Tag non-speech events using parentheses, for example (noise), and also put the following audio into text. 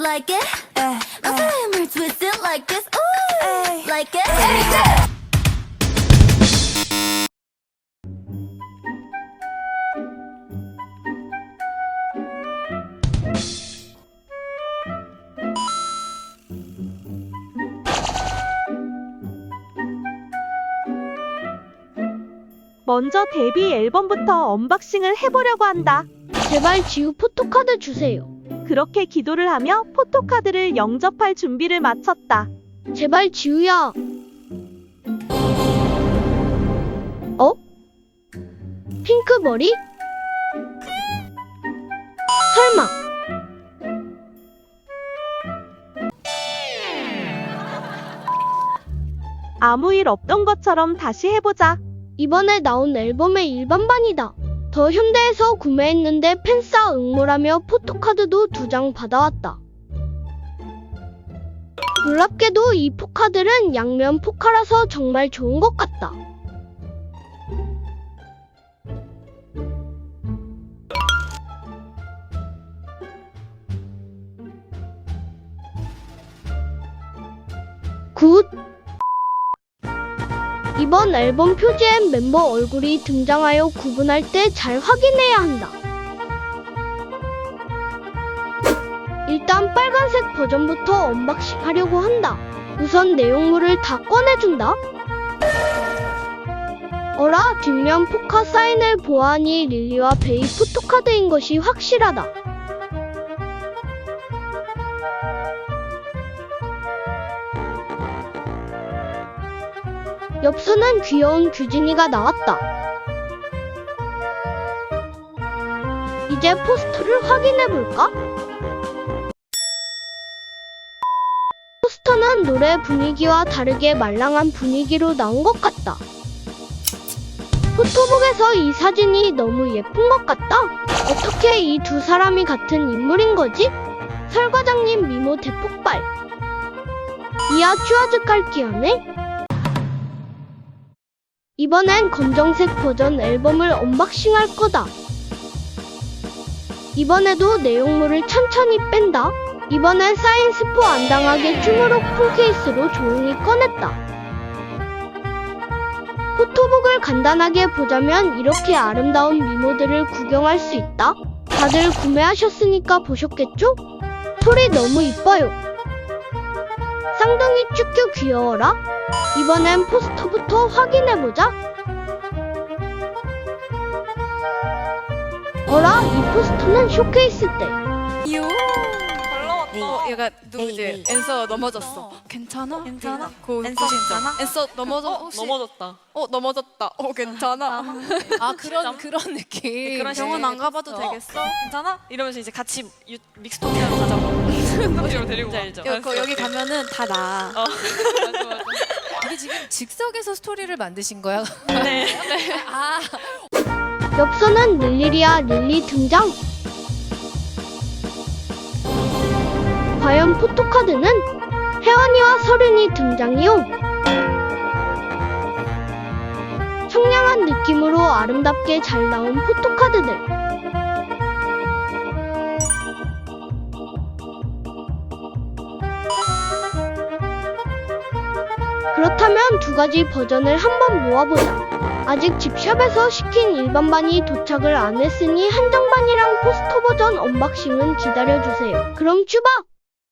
like it. I feel him we're twisted like this. Ooh, like it. 먼저 데뷔 앨범부터 언박싱을 해보려고 한다. 제발 지우 포토카드 주세요. 그렇게 기도를 하며 포토카드를 영접할 준비를 마쳤다. 제발 지우야. 어? 핑크 머리? 설마. 아무 일 없던 것처럼 다시 해보자. 이번에 나온 앨범의 일반반이다. 더 현대에서 구매했는데 팬싸 응모라며 포토카드도 두 장 받아왔다. 놀랍게도 이 포카들은 양면 포카라서 정말 좋은 것 같다. 굿! 이번 앨범 표지엔 멤버 얼굴이 등장하여 구분할 때 잘 확인해야 한다. 일단 빨간색 버전부터 언박싱 하려고 한다. 우선 내용물을 다 꺼내준다. 어라, 뒷면 포카 사인을 보아하니 릴리와 베이 포토카드인 것이 확실하다. 엽서는 귀여운 규진이가 나왔다. 이제 포스터를 확인해볼까? 포스터는 노래 분위기와 다르게 말랑한 분위기로 나온 것 같다. 포토북에서 이 사진이 너무 예쁜 것 같다. 어떻게 이 두 사람이 같은 인물인 거지? 설 과장님 미모 대폭발. 이야 쭈아즈 깔기하네? 이번엔 검정색 버전 앨범을 언박싱 할 거다. 이번에도 내용물을 천천히 뺀다. 이번엔 사인 스포 안 당하게 쭈무룩 폰 케이스로 조용히 꺼냈다. 포토북을 간단하게 보자면 이렇게 아름다운 미모들을 구경할 수 있다. 다들 구매하셨으니까 보셨겠죠? 소리 너무 이뻐요. 쌍둥이 쭈쭈 귀여워라. 이번엔 포스터부터 확인해보자. 어라, 이 포스터는 쇼케이스 때. 요. 잘 나왔다. 에이. 얘가 누구지? 엔서 넘어졌어. 괜찮아? 괜찮아? 고, 엔서 괜찮아? 엔서 넘어져. 혹시- 넘어졌다. 어 넘어졌다. 어 괜찮아. 아 그런 그런 느낌. 그런 병원 안 가봐도 되겠어? 괜찮아? 이러면서 이제 같이 유, 믹스토피아로 가자고. (laughs) 그런 데리고? 여, 거, 여기 가면은 다 나. 어. (laughs) 맞아 맞아. 이게 지금 즉석에서 스토리를 만드신 거야? 네. (laughs) 아, 엽서는 릴리리아 릴리 등장. 과연 포토카드는 혜원이와 서른이 등장이요. 청량한 느낌으로 아름답게 잘 나온 포토카드들. 그렇다면 두 가지 버전을 한번 모아보자. 아직 집샵에서 시킨 일반반이 도착을 안 했으니 한정반이랑 포스터 버전 언박싱은 기다려주세요. 그럼 쭈바!